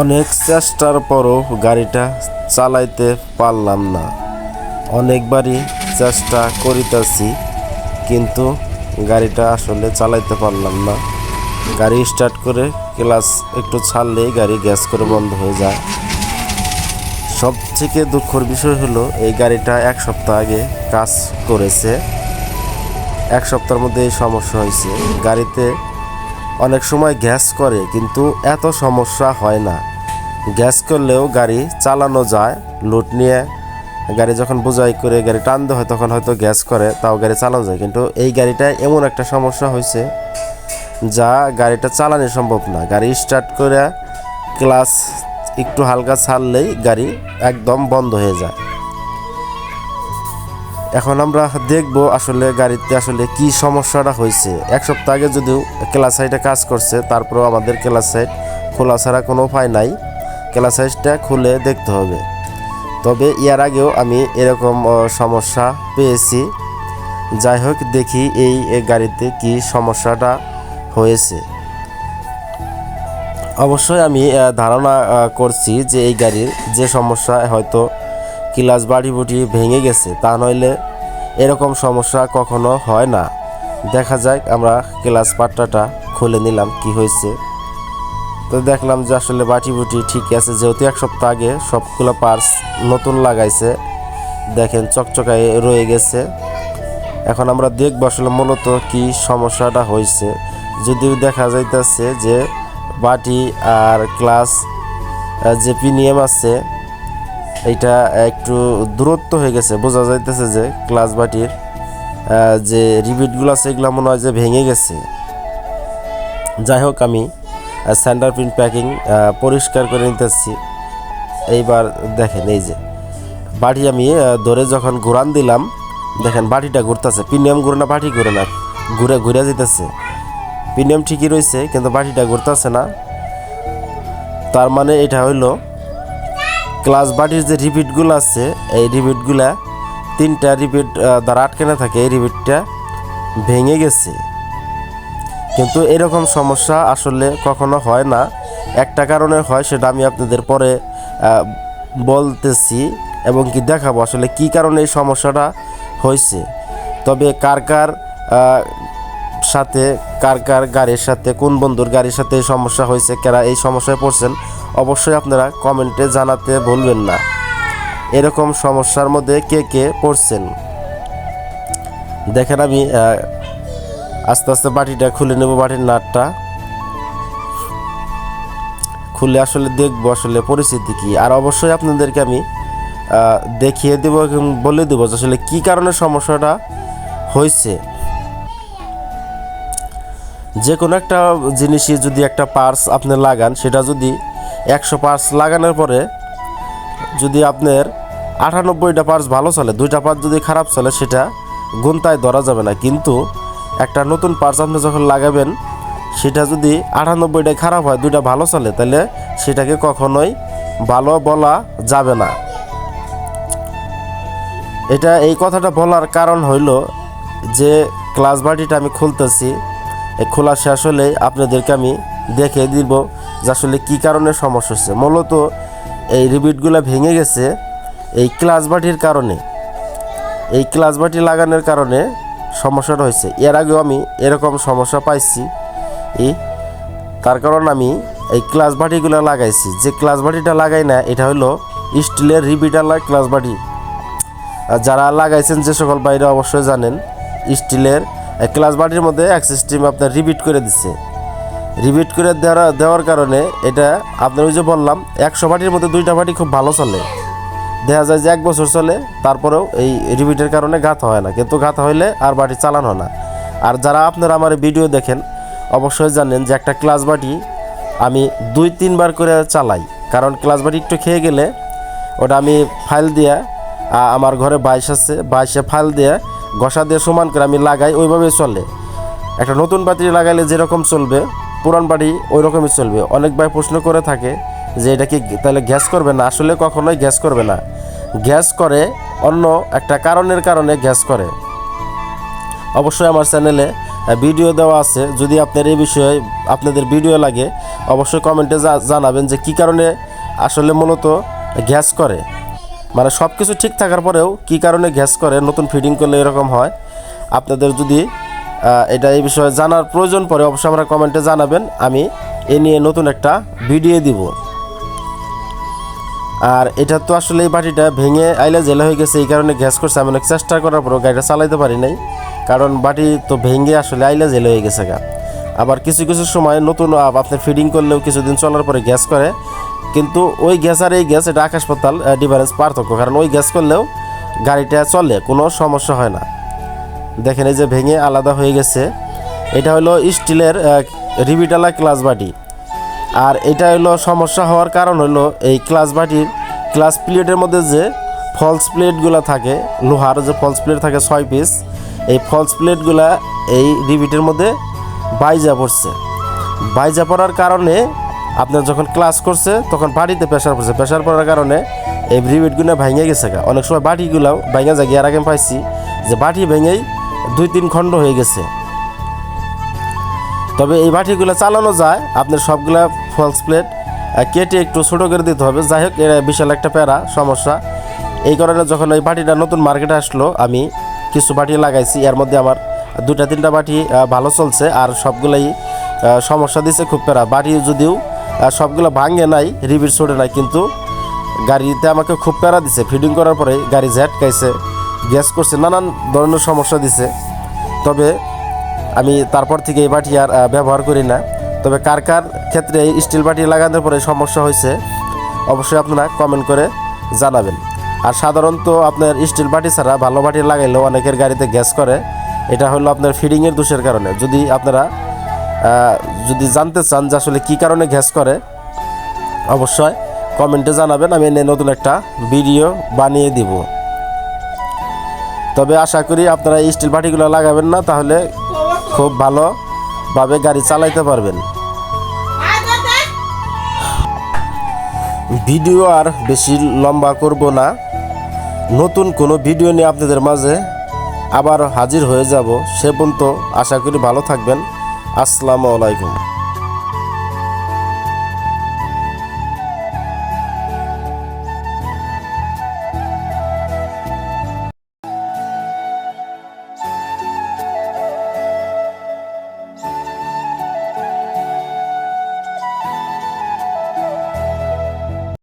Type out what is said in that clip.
অনেক চেষ্টার পরও গাড়িটা চালাইতে পারলাম না। অনেকবারই চেষ্টা করিতেছি, কিন্তু গাড়িটা আসলে চালাইতে পারলাম না। গাড়ি স্টার্ট করে ক্লাস একটু ছাড়লেই গাড়ি গ্যাস করে বন্ধ হয়ে যায়। সব থেকে দুঃখর বিষয় হলো, এই গাড়িটা এক সপ্তাহ আগে কাজ করেছে। এক সপ্তাহের মধ্যে এই সমস্যা হয়েছে। গাড়িতে অনেক সময় গ্যাস করে, কিন্তু এত সমস্যা হয় না। গ্যাস করলেও গাড়ি চালানো যায় লুট নিয়ে। গাড়ি যখন বোঝাই করে গাড়ি টানতে হয়, তখন হয়তো গ্যাস করে, তাও গাড়ি চালানো যায়। কিন্তু এই গাড়িটায় এমন একটা সমস্যা হয়েছে, যা গাড়িটা চালানো সম্ভব না। গাড়ি স্টার্ট করে ক্লাস একটু হালকা ছাড়লেই গাড়ি একদম বন্ধ হয়ে যায়। এখন আমরা দেখব আসলে গাড়িতে আসলে কি সমস্যাটা হয়েছে। এক সপ্তাহ আগে যদিও ক্লাস সাইডে কাজ করছে, তারপরেও আমাদের ক্লাস সাইড খোলা ছাড়া কোনো উপায় নাই। ক্লাস সাইডটা খুলে দেখতে হবে। তবে এর আগেও আমি এরকম সমস্যা পেয়েছি। যাই হোক, দেখি এই গাড়িতে কি সমস্যাটা হয়েছে। অবশ্যই আমি ধারণা করছি যে এই গাড়ির যে সমস্যা হয়তো ক্লাস বাড়ি বুটি ভেঙে গেছে, তা নইলে এরকম সমস্যা কখনো হয় না। দেখা যাক, আমরা ক্লাস পাট্টাটা খুলে নিলাম, কি হয়েছে। তো দেখলাম যে আসলে বাটি বুটি ঠিক আছে, যেহেতু এক সপ্তাহ আগে সবগুলো পার্টস নতুন লাগাইছে। দেখেন, চকচকায় রয়ে গেছে। এখন আমরা দেখব আসলে মূলত কি সমস্যাটা হয়েছে। যদিও দেখা যাইতেছে যে বাটি আর ক্লাস যে প্রিমিয়াম আছে এইটা একটু দূরত্ব হয়ে গেছে। বোঝা যাইতেছে যে ক্লাস বাটির যে রিবিটগুলো আছে, এগুলো মনে হয় যে ভেঙে গেছে। যাই হোক, আমি স্যান্ডার প্রিন্ট প্যাকিং পরিষ্কার করে নিতেছি। এইবার দেখেন, এই যে বাটি আমি ধরে যখন ঘুরান দিলাম, দেখেন বাটিটা ঘুরতেছে। প্রিমিয়াম ঘুরে না, বাটি ঘুরে না, ঘুরে ঘুরে যেতেছে প্রিমিয়াম ঠিকই রয়েছে, কিন্তু বাটিটা ঘুরতেছে না। তার মানে এটা হইল ক্লাস বাটির যে রিপিটগুলো আছে, এই রিপিটগুলা তিনটা রিপিট দ্বারা আটকে না থাকে, এই রিপিটটা ভেঙে গেছে। কিন্তু এরকম সমস্যা আসলে কখনো হয় না। একটা কারণে হয়, সেটা আমি আপনাদের পরে বলতেছি এবং কি দেখাবো আসলে কি কারণে এই সমস্যাটা হয়েছে। তবে কার কার সাথে কার কার গাড়ির সাথে, কোন বন্ধুর গাড়ির সাথে এই সমস্যা হয়েছে, কারা এই সমস্যায় পড়ছেন, অবশ্যই আপনারা কমেন্টে জানাতে ভুলবেন না। এরকম সমস্যার মধ্যে কে কে পড়ছেন? দেখেন আমি আস্তে আস্তে বাটিটা খুলে নেব, বাটির নাটটা। খুলে আসলে দেখব আসলে পরিস্থিতি কি। আর অবশ্যই আপনাদেরকে আমি দেখিয়ে দেবো এবং বলে দেবো আসলে কি কারণে সমস্যাটা হয়েছে। যে কোনো একটা জিনিসই যদি একটা পার্স আপনি লাগান, সেটা যদি একশো পার্স লাগানোর পরে যদি আপনার আটানব্বইটা পার্স ভালো চলে, দুইটা পার্স যদি খারাপ চলে, সেটা গুনতায় ধরা যাবে না। কিন্তু একটা নতুন পার্স আপনি যখন লাগাবেন, সেটা যদি আটানব্বইটা খারাপ হয়, দুইটা ভালো চলে, তাহলে সেটাকে কখনোই ভালো বলা যাবে না। এটা এই কথাটা বলার কারণ হইল যে ক্লাস বাটিটা আমি খুলতেছি। খোলা শেষ হলেই আপনাদেরকে আমি দেখে দিব যে আসলে কী কারণে সমস্যা হচ্ছে। মূলত এই রিবিটগুলো ভেঙে গেছে এই ক্লাস বাটির কারণে। এই ক্লাস বাটি লাগানোর কারণে সমস্যাটা হয়েছে। এর আগেও আমি এরকম সমস্যা পাইছি। এই তার কারণ আমি এই ক্লাস বাটিগুলো লাগাইছি। যে ক্লাস বাটিটা লাগাই না, এটা হলো স্টিলের রিবিটালা ক্লাস বাটি। আর যারা লাগাইছেন যে সকল বাইরে অবশ্যই জানেন, স্টিলের ক্লাস বাটির মধ্যে এক সিস্টেম আপনার রিপিট করে দিচ্ছে। রিপিট করে দেওয়ার দেওয়ার কারণে এটা আপনার ওই যে বললাম, একশো বাটির মধ্যে দুইটা বাটি খুব ভালো চলে। দেখা যায় যে এক বছর চলে, তারপরেও এই রিপিটের কারণে গাঁথা হয় না। কিন্তু গাঁথা হইলে আর বাটি চালানো না। আর যারা আপনারা আমার ভিডিও দেখেন, অবশ্যই জানেন যে একটা ক্লাস বাটি আমি দুই, তিনবার করে চালাই। কারণ ক্লাস বাটি একটু খেয়ে গেলে ওটা আমি ফাইল দিয়ে আমার ঘরে বাইশ আছে, বাইশে ফাইল দিয়ে ঘষা দিয়ে সমান করে আমি লাগাই, ওইভাবেই চলে। একটা নতুন বাতি লাগাইলে যেরকম চলবে, পুরান বাড়ি ওই রকমই চলবে। অনেক ভাই প্রশ্ন করে থাকে যে এটা কি তাহলে গ্যাস করবে না? আসলে কখনোই গ্যাস করবে না। গ্যাস করে অন্য একটা কারণের কারণে গ্যাস করে। অবশ্যই আমার চ্যানেলে ভিডিও দেওয়া আছে। যদি আপনার এই বিষয়ে আপনাদের ভিডিও লাগে, অবশ্যই কমেন্টে জানাবেন যে কী কারণে আসলে মূলত গ্যাস করে। মানে সব কিছু ঠিক থাকার পরেও কী কারণে গ্যাস করে, নতুন ফিডিং করলে এরকম হয়? আপনাদের যদি এটা এই বিষয়ে জানার প্রয়োজন পড়ে, অবশ্যই আমরা কমেন্টে জানাবেন। আমি এ নিয়ে নতুন একটা ভিডিও দিব। আর এটা তো আসলে এই বাটিটা ভেঙে আইলে জেলে হয়ে গেছে, এই কারণে গ্যাস করছে। আমি অনেক চেষ্টা করার পরও গাড়িটা চালাইতে পারি নাই, কারণ বাটি তো ভেঙে আসলে আইলে জেলে হয়ে গেছে গা। আবার কিছু কিছু সময় নতুন আপ- আপনার ফিডিং করলেও কিছুদিন চলার পরে গ্যাস করে। কিন্তু ওই গ্যাস আর এই গ্যাস, এটা আকাশ পাতাল ডিফারেন্স পার্থক্য। কারণ ওই গ্যাস করলেও গাড়িটা চলে, কোনো সমস্যা হয় না। দেখেন এই যে ভেঙে আলাদা হয়ে গেছে। এটা হলো স্টিলের রিবিটালা ক্লাস বাটি। আর এটা হলো সমস্যা হওয়ার কারণ হলো এই ক্লাস বাটির ক্লাস প্লেটের মধ্যে যে ফলস প্লেটগুলো থাকে, লোহার যে ফলস প্লেট থাকে ছয় পিস এই ফলস প্লেটগুলা এই রিবিটের মধ্যে বাইজা পড়ছে। বাইজা পড়ার কারণে আপনার যখন ক্লাস করছে, তখন বাড়িতে প্রেশার পড়ছে। প্রেশার পড়ার কারণে এই রিবিটগুলো ভেঙে গেছে গা। অনেক সময় বাটিগুলাও ভেঙে যায় এর আগে পাইছি যে বাটি ভেঙেই দুই তিন খণ্ড হয়ে গেছে। তবে এই বাটিগুলো চালানো যায়, আপনার সবগুলা ফলস প্লেট কেটে একটু ছোটো করে দিতে হবে। যাই হোক এটা বিশাল একটা প্যারা, সমস্যা। এই কারণে যখন এই বাটিটা নতুন মার্কেটে আসলো, আমি কিছু বাটি লাগাইছি। এর মধ্যে আমার দুটা তিনটা বাটি ভালো চলছে, আর সবগুলাই সমস্যা দিছে খুব প্যারা। বাটি যদিও সবগুলো ভাঙে নাই রিবির ছোটে নাই, কিন্তু গাড়িতে আমাকে খুব প্যারা দিছে। ফিডিং করার পরে গাড়ি ঝ্যাটকাইছে গ্যাস করছে, নানান ধরনের সমস্যা দিছে। তবে আমি তারপর থেকে এই বাটি আর ব্যবহার করি না। তবে কার কার ক্ষেত্রে এই স্টিল বাটি লাগানোর পরে সমস্যা হয়েছে, অবশ্যই আপনারা কমেন্ট করে জানাবেন। আর সাধারণত আপনার স্টিল বাটি ছাড়া ভালো বাটি লাগাইলেও অনেকের গাড়িতে গ্যাস করে। এটা হলো আপনার ফিডিংয়ের দোষের কারণে। যদি আপনারা যদি জানতে চান যে আসলে কী কারণে গ্যাস করে, অবশ্যই কমেন্টে জানাবেন, আমি এনে নতুন একটা ভিডিও বানিয়ে দিব। তবে আশা করি আপনারা এই স্টিল বাটিগুলো লাগাবেন না, তাহলে খুব ভালোভাবে গাড়ি চালাইতে পারবেন। ভিডিও আর বেশি লম্বা করব না। নতুন কোনো ভিডিও নিয়ে আপনাদের মাঝে আবার হাজির হয়ে যাব। সে পর্যন্ত আশা করি ভালো থাকবেন। আসসালামু আলাইকুম।